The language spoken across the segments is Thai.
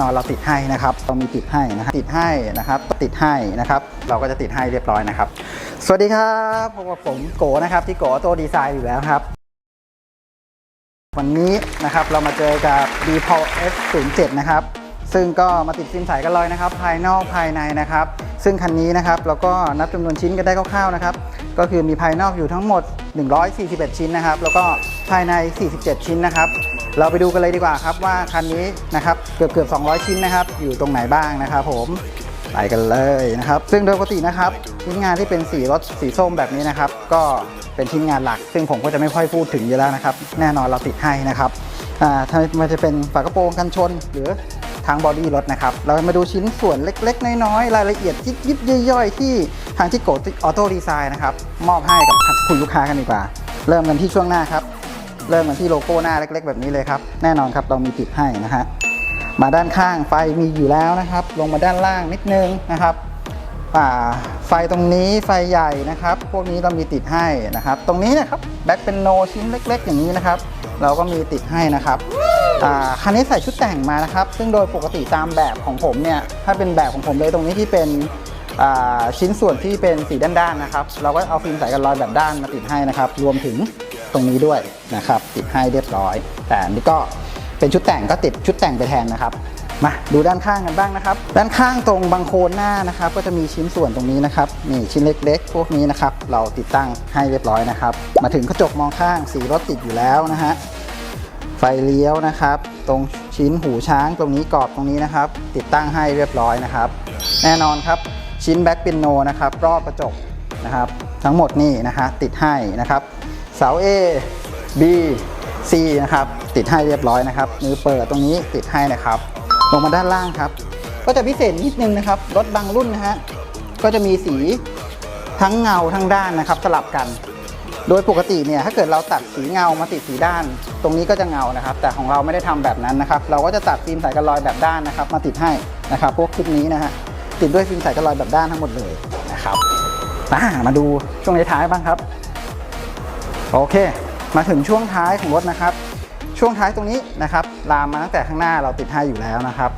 นอนเราติดให้นะครับเรามีติดให้นะครับติดให้นะครับ ติดให้นะครับ เราก็จะติดให้เรียบร้อยนะครับ สวัสดีครับพบกับผมโกนะครับ ที่โกโตดีไซน์อยู่แล้วครับ วันนี้นะครับเรามาเจอกับ d p o l F07 นะครับ ซึ่งก็มาติดซิมใสกันเลยนะครับ ภายนอกภายในนะครับ ซึ่งคันนี้นะครับเราก็นับจำนวนชิ้นกันได้คร่าวๆนะครับ ก็คือมีภายนอกอยู่ทั้งหมด 141 ชิ้นนะครับ แล้วก็ภายใน 47 ชิ้นนะครับ เราไปดูกันเลยดีกว่าครับว่าคันนี้นะครับเกือบเกือบ200 ชิ้นนะครับ อยู่ตรงไหนบ้างนะครับผมไปกันเลยนะครับ ซึ่งโดยปกตินะครับชิ้นงานที่เป็นสีรถสีส้มแบบนี้นะครับ ก็เป็นชิ้นงานหลัก ซึ่งผมก็จะไม่ค่อยพูดถึงอยู่แล้วนะครับ แน่นอนเราติดให้นะครับอ่าถ้ามันจะเป็นฝากระโปรงกันชนหรือทางบอดี้รถนะครับ เรามาดูชิ้นส่วนเล็ก ๆ น้อย ๆ รายละเอียดยิบยิบย่อยๆ ที่ทางที่โกออโต้ดีไซน์นะครับ มอบให้กับคุณลูกค้ากันดีกว่า เริ่มกันที่ช่วงหน้าครับ เริ่มกันที่โลโก้หน้าเล็ก ๆ แบบนี้เลยครับ แน่นอนครับเรามีติดให้นะฮะมาด้านข้างไฟมีอยู่แล้วนะครับ ลงมาด้านล่างนิดนึงนะครับไฟตรงนี้ไฟใหญ่นะครับ พวกนี้เรามีติดให้นะครับ ตรงนี้นะครับแบ็คเป็นโนชิ้นเล็ก ๆ อย่างนี้นะครับ เราก็มีติดให้นะครับคันนี้ใส่ชุดแต่งมานะครับ ซึ่งโดยปกติตามแบบของผมเนี่ยถ้าเป็นแบบของผมเลยตรงนี้ที่เป็นชิ้นส่วนที่เป็นสีด้านๆนะครับ เราก็เอาฟิล์มใส่กันรอยแบบด้านมาติดให้นะครับ รวมถึง ตรงนี้ด้วยนะครับ ติดให้เรียบร้อย แต่นนี้ก็เป็นชุดแต่งก็ติดชุดแต่งไปแทนนะครับ มาดูด้านข้างกันบ้างนะครับ ด้านข้างตรงบังโคนหน้านะครับ ก็จะมีชิ้นส่วนตรงนี้นะครับนี่ชิ้นเล็ก ๆ พวกนี้นะครับ เราติดตั้งให้เรียบร้อยนะครับ มาถึงกระจกมองข้างสีรถติดอยู่แล้วนะฮะไฟเลี้ยวนะครับ ตรงชิ้นหูช้างตรงนี้กรอบตรงนี้นะครับ ติดตั้งให้เรียบร้อยนะครับ แน่นอนครับชิ้นแบ็คปินโนนะครับรอบกระจกนะครับ ทั้งหมดนี่นะฮะติดให้นะครับ เสา A B C นะครับ ติดให้เรียบร้อยนะครับมือเปิดตรงนี้ติดให้นะครับ ลงมาด้านล่างครับ ก็จะพิเศษนิดนึงนะครับรถบางรุ่นนะฮะก็จะมีสีทั้งเงาทั้งด้านนะครับสลับกัน โดยปกติเนี่ยถ้าเกิดเราตัดสีเงามาติดสีด้าน ตรงนี้ก็จะเงานะครับ แต่ของเราไม่ได้ทำแบบนั้นนะครับ เราก็จะตัดฟิล์มใสกันรอยแบบด้านนะครับ มาติดให้นะครับ พวกคลิปนี้นะฮะติดด้วยฟิล์มใสกันรอยแบบด้านทั้งหมดเลยนะครับมาดูช่วงท้ายบ้างครับ โอเค มาถึงช่วงท้ายของรถนะครับ ช่วงท้ายตรงนี้นะครับลามมาตั้งแต่ข้างหน้าเราติดให้อยู่แล้วนะครับ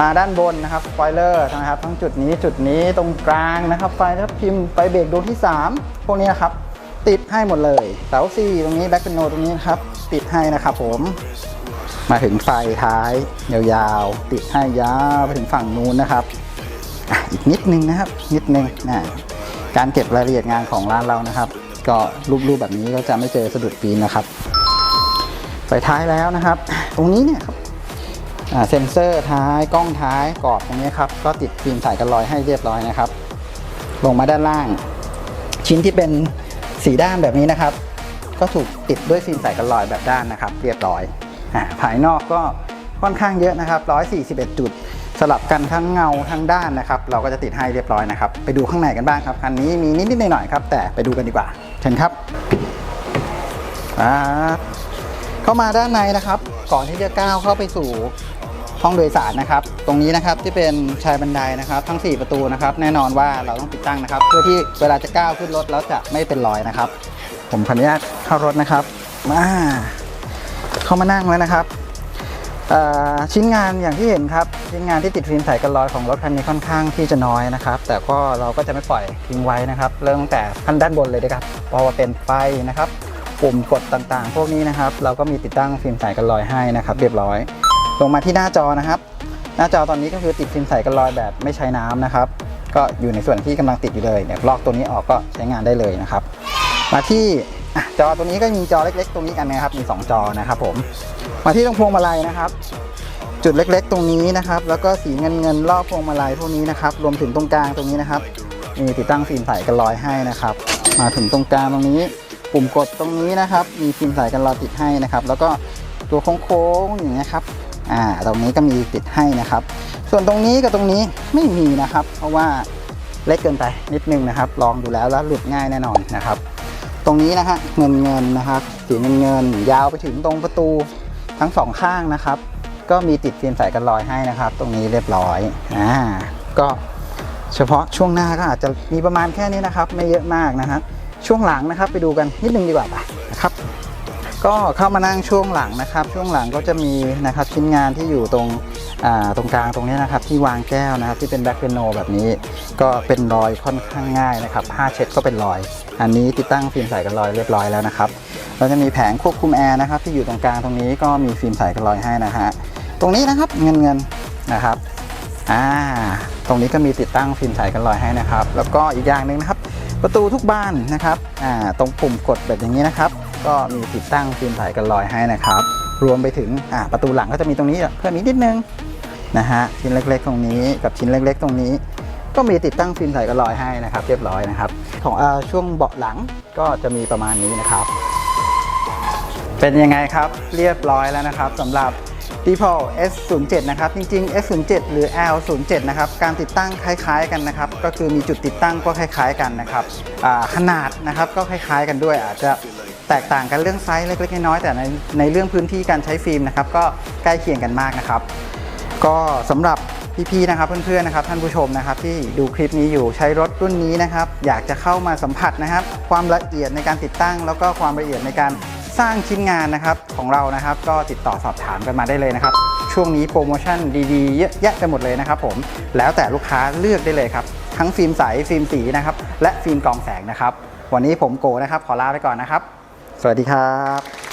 มาด้านบนนะครับสปอยเลอร์นะครับ ทั้งจุดนี้จุดนี้ตรงกลางนะครับ ไฟทับพิมพ์ไฟเบรกดวงที่ 3 พวกนี้นะครับ ติดให้หมดเลยเสาสี่ตรงนี้แบ็คเป็นโนตรงนี้นะครับ ติดให้นะครับผมมาถึงไฟท้ายยาวๆ ติดให้ยาวไปถึงฝั่งนู้นนะครับออีกนิดนึงนะครับ นิดนึงนะการเก็บรายละเอียดงานของร้านเรานะครับ ก็รูปๆแบบนี้ก็จะไม่เจอสะดุดปีนนะครับไฟท้ายแล้วนะครับ ตรงนี้เนี่ยครับเซ็นเซอร์ท้ายกล้องท้ายกรอบตรงนี้ครับก็ติดฟิล์มถ่ายกันรอยให้เรียบร้อยนะครับ ลงมาด้านล่าง ชิ้นที่เป็นสีด้านแบบนี้นะครับ ก็ถูกติดด้วยฟิล์มใส่กันรอยแบบด้านนะครับ เรียบร้อยอภายนอกก็ค่อนข้างเยอะนะครับ 141 จุดสลับกันทั้งเงาทั้งด้านนะครับ เราก็จะติดให้เรียบร้อยนะครับ ไปดูข้างในกันบ้างครับคันนี้มีนิดๆหน่อยๆครับแต่ไปดูกันดีกว่า เชิญครับอ่าเข้ามาด้านในนะครับ ก่อนที่จะก้าวเข้าไปสู่ห้องโดยสารนะครับ ตรงนี้นะครับที่เป็นชายบันไดนะครับ ทั้ง 4 ประตูนะครับ แน่นอนว่าเราต้องติดตั้งนะครับ เพื่อที่เวลาจะก้าวขึ้นรถแล้วจะไม่เป็นรอยนะครับ ผมขออนุญาตเข้ารถนะครับ มาเข้ามานั่งแล้วนะครับ ชิ้นงานอย่างที่เห็นครับชิ้นงานที่ติดฟิล์มใสกันรอยของรถคันนี้ค่อนข้างที่จะน้อยนะครับ แต่ก็เราก็จะไม่ปล่อยทิ้งไว้นะครับ เริ่มตั้งแต่ขั้นด้านบนเลยนะครับเพราะว่าเป็นไฟนะครับ ปุ่มกดต่างๆ พวกนี้นะครับ เราก็มีติดตั้งฟิล์มใสกันรอยให้นะครับ เรียบร้อย ลงมาที่หน้าจอนะครับ หน้าจอตอนนี้ก็คือติดฟิล์มใสกันรอยแบบไม่ใช้น้ำนะครับ ก็อยู่ในส่วนที่กำลังติดอยู่เลยเนี่ยลอกตัวนี้ออกก็ใช้งานได้เลยนะครับ มาที่ จอตัวนี้ก็มีจอเล็ก ๆ ตรงนี้กันนะครับมี 2 จอนะครับผมมาที่ตรงพวงมาลัยนะครับ จุดเล็ก ๆ ตรงนี้นะครับ แล้วก็สีเงินเงินๆรอบพวงมาลัยพวกนี้นะครับ รวมถึงตรงกลางตรงนี้นะครับมีติดตั้งฟิล์มใสกันรอยให้นะครับ มาถึงตรงกลางตรงนี้ ปุ่มกดตรงนี้นะครับ มีฟิล์มใสกันรอยติดให้นะครับ แล้วก็ตัวโค้งๆอย่างเงี้ยครับอ่าตรงนี้ก็มีติดให้นะครับ ส่วนตรงนี้กับตรงนี้ไม่มีนะครับ เพราะว่าเล็กเกินไปนิดนึงนะครับ ลองดูแล้วแล้วหลุดง่ายแน่นอนนะครับ ตรงนี้นะฮะเงินเงินนะครับสีเงินเงินยาวไปถึงตรงประตูทั้งสองข้างนะครับ ก็มีติดฟิล์มใส่กันรอยให้นะครับ ตรงนี้เรียบร้อยอ่าก็เฉพาะช่วงหน้าก็อาจจะมีประมาณแค่นี้นะครับ ไม่เยอะมากนะฮะช่วงหลังนะครับไปดูกันนิดนึงดีกว่าไปนะครับ ก็เข้ามานั่งช่วงหลังนะครับ ช่วงหลังก็จะมีนะครับชิ้นงานที่อยู่ตรง ตรงกลางตรงนี้นะครับที่วางแก้วนะครับที่เป็นแบ็คเปียโนแบบนี้ ก็เป็นรอยค่อนข้างง่ายนะครับผ้าเช็ดก็เป็นรอย อันนี้ติดตั้งฟิล์มใสกันรอยเรียบร้อยแล้วนะครับเราจะมีแผงควบคุมแอร์นะครับที่อยู่ตรงกลางตรงนี้ก็มีฟิล์มใสกันรอยให้นะฮะตรงนี้นะครับเงินเงินนะครับอ่าตรงนี้ก็มีติดตั้งฟิล์มใสกันรอยให้นะครับ แล้วก็อีกอย่างหนึ่งนะครับ ประตูทุกบานนะครับอ่าตรงปุ่มกดแบบอย่างนี้นะครับ ก็มีติดตั้งฟิล์มใสกันรอยให้นะครับ รวมไปถึงอ่าประตูหลังก็จะมีตรงนี้เพิ่มอีกนิดนึง นะฮะชิ้นเล็กๆ ตรงนี้กับชิ้นเล็กๆ ตรงนี้ ก็มีติดตั้งฟิล์มใส่กันรอยให้นะครับ เรียบร้อยนะครับ ของอช่วงเบาะหลังก็จะมีประมาณนี้นะครับ เป็นยังไงครับเรียบร้อยแล้วนะครับสำหรับ d e p o S07 นะครับ จริงๆ S07 หรือ L07 นะครับ การติดตั้งคล้ายๆกันนะครับ ก็คือมีจุดติดตั้งก็คล้าย ๆ กันนะครับขนาดนะครับก็คล้าย ๆ กันด้วย อาจจะแตกต่างกันเรื่องไซส์เล็กๆน้อยๆแต่ในในเรื่องพื้นที่การใช้ฟิล์มนะครับ ก็ใกล้เคียงกันมากนะครับ ก็สำหรับพี่ๆนะครับเพื่อนๆนะครับท่านผู้ชมนะครับที่ดูคลิปนี้อยู่ใช้รถรุ่นนี้นะครับ อยากจะเข้ามาสัมผัสนะครับ ความละเอียดในการติดตั้ง แล้วก็ความละเอียดในการสร้างชิ้นงานนะครับของเรานะครับ ก็ติดต่อสอบถามกันมาได้เลยนะครับ ช่วงนี้โปรโมชั่นดีๆเยอะแยะไปหมดเลยนะครับผมแล้วแต่ลูกค้าเลือกได้เลยครับ ทั้งฟิล์มใสฟิล์มสีนะครับและฟิล์มกองแสงนะครับ วันนี้ผมโกนะครับขอลาไปก่อนนะครับ สวัสดีครับ